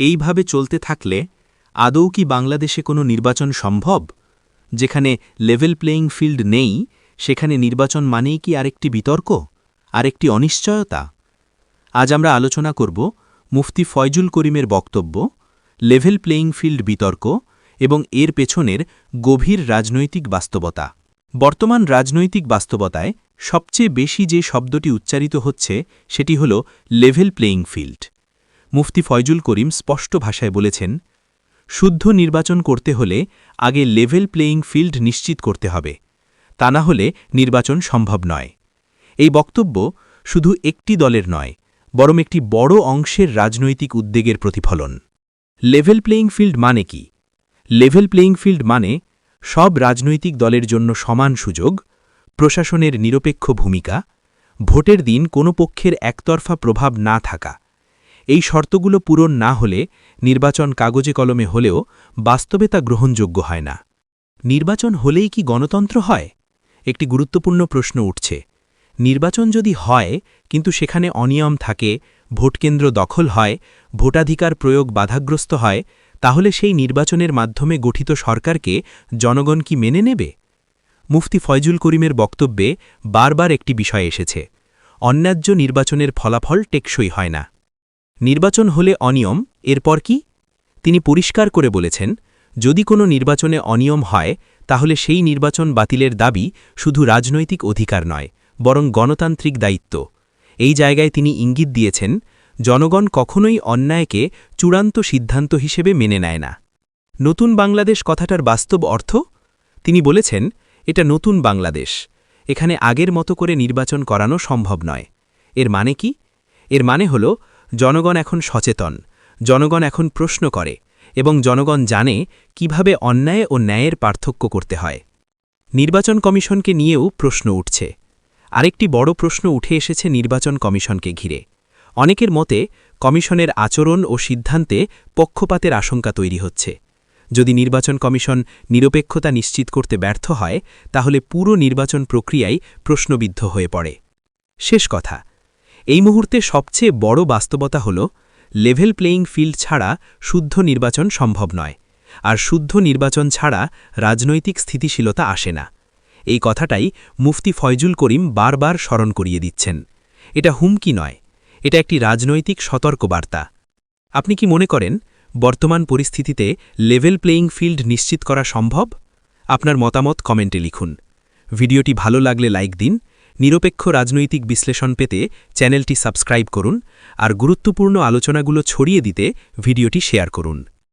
এইভাবে চলতে থাকলে আদৌ কি বাংলাদেশে কোনো নির্বাচন সম্ভব? যেখানে লেভেল প্লেয়িং ফিল্ড নেই, সেখানে নির্বাচন মানেই কি আরেকটি বিতর্ক? আরেকটি অনিশ্চয়তা? আজ আমরা আলোচনা করব মুফতি ফয়জুল করিমের বক্তব্য লেভেল প্লেয়িং ফিল্ড বিতর্ক এবং এর পেছনের গভীর রাজনৈতিক বাস্তবতা। বর্তমান রাজনৈতিক বাস্তবতায় সবচেয়ে বেশি যে শব্দটি উচ্চারিত হচ্ছে, সেটি হল level playing field Mufti Faizul Karim স্পষ্ট ভাষায় বলেছেন, শুদ্ধ নির্বাচন করতে হলে আগে লেভেল প্লেয়িং ফিল্ড নিশ্চিত করতে হবে। তা না হলে নির্বাচন সম্ভব নয়। এই বক্তব্য শুধু একটি দলের নয়, বরং একটি বড় অংশের রাজনৈতিক উদ্বেগের প্রতিফলন। লেভেল প্লেয়িং ফিল্ড মানে কি? লেভেল প্লেয়িং ফিল্ড মানে সব রাজনৈতিক দলের জন্য সমান সুযোগ, প্রশাসনের নিরপেক্ষ ভূমিকা, ভোটের দিন কোনো পক্ষের একতরফা প্রভাব না থাকা এই শর্তগুলো পূরণ না হলে নির্বাচন কাগজে কলমে হলেও বাস্তবে তা গ্রহণযোগ্য হয় না। নির্বাচন হলেই কি গণতন্ত্র হয়? একটি গুরুত্বপূর্ণ প্রশ্ন উঠছে। নির্বাচন যদি হয়, কিন্তু সেখানে অনিয়ম থাকে, ভোটকেন্দ্র দখল হয়, ভোটাধিকার প্রয়োগ বাধাগ্রস্ত হয়, তাহলে সেই নির্বাচনের মাধ্যমে গঠিত সরকারকে জনগণ কি মেনে নেবে? মুফতি ফয়জুল করিমের বক্তব্যে বারবার একটি বিষয় এসেছে। অন্যায্য নির্বাচনের ফলাফল টেকসই হয় না। নির্বাচন হলে অনিয়ম, এরপর কি? তিনি পরিষ্কার করে বলেছেন, যদি কোনো নির্বাচনে অনিয়ম হয়, তাহলে সেই নির্বাচন বাতিলের দাবি শুধু রাজনৈতিক অধিকার নয়, বরং গণতান্ত্রিক দায়িত্ব। এই জায়গায় তিনি ইঙ্গিত দিয়েছেন, জনগণ কখনোই অন্যায়কে চূড়ান্ত সিদ্ধান্ত হিসেবে মেনে নেয় না। নতুন বাংলাদেশ কথাটার বাস্তব অর্থ? তিনি বলেছেন, এটা নতুন বাংলাদেশ। এখানে আগের মতো করে নির্বাচন করানো সম্ভব নয়। এর মানে কি? এর মানে হল জনগণ এখন সচেতন, জনগণ এখন প্রশ্ন করে এবং জনগণ জানে কীভাবে অন্যায় ও ন্যায়ের পার্থক্য করতে হয়। নির্বাচন কমিশনকে নিয়েও প্রশ্ন উঠছে। আরেকটি বড় প্রশ্ন উঠে এসেছে নির্বাচন কমিশনকে ঘিরে। অনেকের মতে, কমিশনের আচরণ ও সিদ্ধান্তে পক্ষপাতের আশঙ্কা তৈরি হচ্ছে। যদি নির্বাচন কমিশন নিরপেক্ষতা নিশ্চিত করতে ব্যর্থ হয়, তাহলে পুরো নির্বাচন প্রক্রিয়াই প্রশ্নবিদ্ধ হয়ে পড়ে। শেষ কথা এই মুহূর্তে সবচেয়ে বড় বাস্তবতা হল লেভেল প্লেয়িং ফিল্ড ছাড়া শুদ্ধ নির্বাচন সম্ভব নয়। আর শুদ্ধ নির্বাচন ছাড়া রাজনৈতিক স্থিতিশীলতা আসে না। এই কথাটাই মুফতি ফয়জুল করিম বারবার স্মরণ করিয়ে দিচ্ছেন। এটা হুমকি নয়, এটা একটি রাজনৈতিক সতর্কবার্তা। আপনি কি মনে করেন, বর্তমান পরিস্থিতিতে লেভেল প্লেয়িং ফিল্ড নিশ্চিত করা সম্ভব? আপনার মতামত কমেন্টে লিখুন। ভিডিওটি ভালো লাগলে লাইক দিন নিরপেক্ষ রাজনৈতিক বিশ্লেষণ পেতে চ্যানেলটি সাবস্ক্রাইব করুন আর গুরুত্বপূর্ণ আলোচনাগুলো ছড়িয়ে দিতে ভিডিওটি শেয়ার করুন।